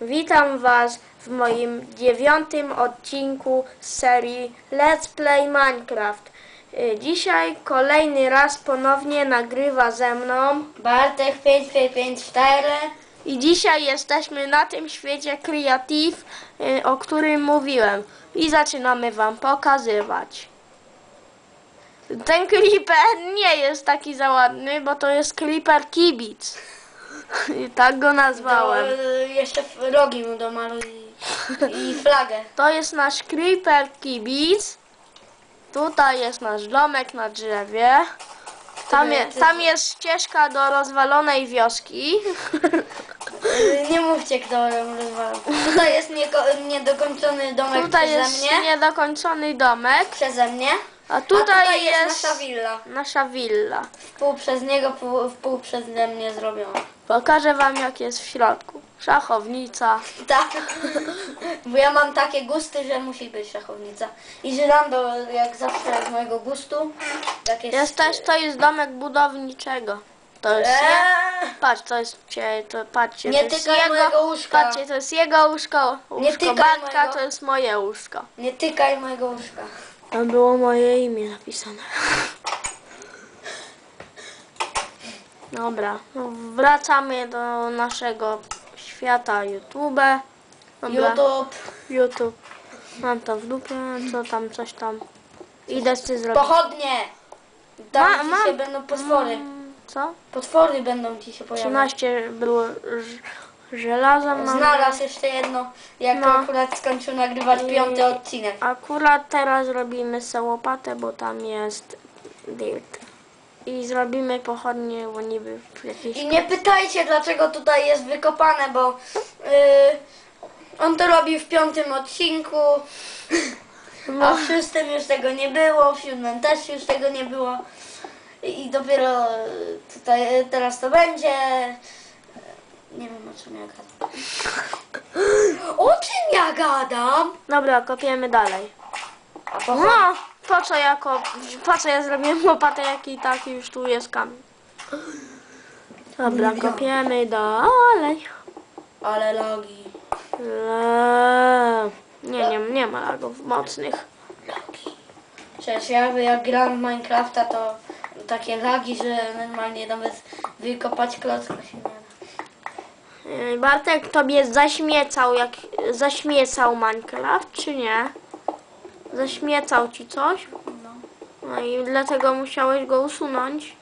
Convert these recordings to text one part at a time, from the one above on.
Witam Was w moim dziewiątym odcinku z serii Let's Play Minecraft. Y, Dzisiaj kolejny raz ponownie nagrywa ze mną Bartek 5554 i dzisiaj jesteśmy na tym świecie Creative, y, o którym mówiłem i zaczynamy Wam pokazywać. Ten creeper nie jest taki za ładny, bo to jest creeper kibic. I tak go nazwałem. y, jeszcze rogi mu domaluj i, i flagę. To jest nasz creeper kibic. Tutaj jest nasz domek na drzewie. Tam, je, tam jest ścieżka do rozwalonej wioski. Y, Nie mówcie kto ją rozwalał. Tutaj jest niedokończony domek Tutaj przeze jest mnie. niedokończony domek. Przeze mnie. A tutaj, A tutaj jest, jest nasza willa. nasza willa. Wpół przez niego, pół, wpół przeze mnie zrobiona. Pokażę wam jak jest w środku. Szachownica. Tak. Bo ja mam takie gusty, że musi być szachownica. I żyrando jak zawsze z mojego gustu. Tak jest. Jest też, to jest domek budowniczego. To jest je, Eee, patrz, to jest, to, patrzcie, Nie to jest tykaj jego, mojego łóżka. patrzcie, to jest jego łóżko, łóżko tykaj Bartka, mojego. to jest moje łóżko. nie tykaj mojego łóżka. Tam było moje imię napisane. Dobra, no wracamy do naszego świata YouTube. Dobra, YouTube. YouTube. Mam to w dupie, co tam, coś tam. Idę z zrobić. Pochodnie! Tam Ma- ci mam- się będą potwory. Mm, Co? Potwory będą ci się pojawiać. 13 było ż- żelaza mam. Znalazł jeszcze jedno, jak No. akurat skończył nagrywać piąty odcinek. Akurat teraz robimy sobie łopatę, bo tam jest dirt. I zrobimy pochodnie, bo niby w jakiejś... I nie pytajcie, dlaczego tutaj jest wykopane, bo yy, on to robił w piątym odcinku, a No, w szóstym już tego nie było, w siódmym też już tego nie było. I dopiero tutaj y, teraz to będzie. Nie wiem o czym ja gadam. O czym ja gadam? dobra, kopiemy dalej. A No, po co ja kop... Po co ja zrobiłem łopatę, jak i tak już tu jest kamień. Dobra, kopiemy dalej. Ale logi. Eee, Nie, nie, nie ma lagów mocnych. Lagi. Przecież ja jak gram w Minecrafta to takie lagi, że normalnie nawet wykopać klocka się nie da. Ej, Bartek tobie zaśmiecał jak zaśmiecał Minecraft, czy nie? Zaśmiecał ci coś? No. No i dlatego musiałeś go usunąć.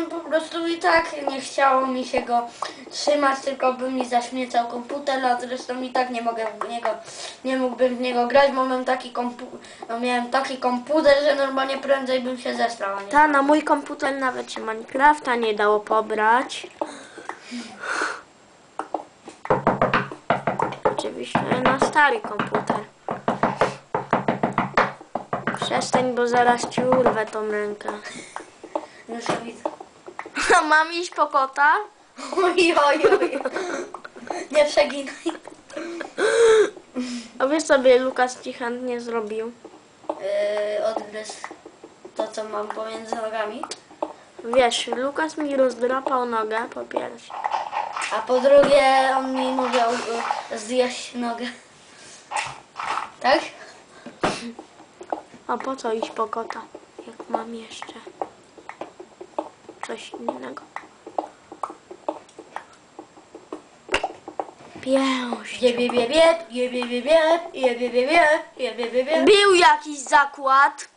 No po prostu i tak nie chciało mi się go trzymać, tylko by mi zaśmiecał komputer, a zresztą i tak nie mogę w niego, nie mógłbym w niego grać, bo mam taki kompu, no miałem taki komputer, że normalnie prędzej bym się nie Ta na mój komputer nawet się Minecrafta nie dało pobrać. Oczywiście na stary komputer. Przestań, bo zaraz ci urwę tą rękę. Już to widzę. Mam iść po kota? Oj, oj, oj. Nie przeginaj. A wiesz sobie Lukas ci chętnie zrobił? Yy, odgryz to, co mam pomiędzy nogami. Wiesz, Lukas mi rozdrapał nogę po pierwsze. A po drugie, on mi mówił y, zjeść nogę. Tak? A po co iść po kota, jak mam jeszcze coś innego? Pięść. Był jakiś zakład.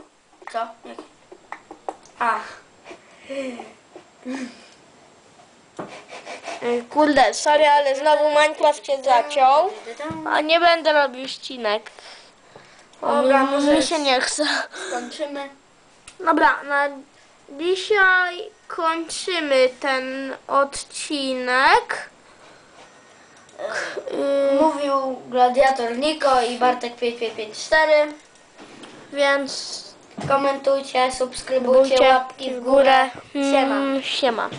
Co? Jak? A, Kurde, sorry, ale znowu Minecraft się zaciął. A nie będę robił ścinek. Dobra, mi, może mi się nie chce. skończymy. Dobra, na dzisiaj kończymy ten odcinek. Yy, Mówił Gladiator Niko i Bartek 5554. więc Komentujcie, subskrybujcie, łapki w górę. Siema. Mm, siema.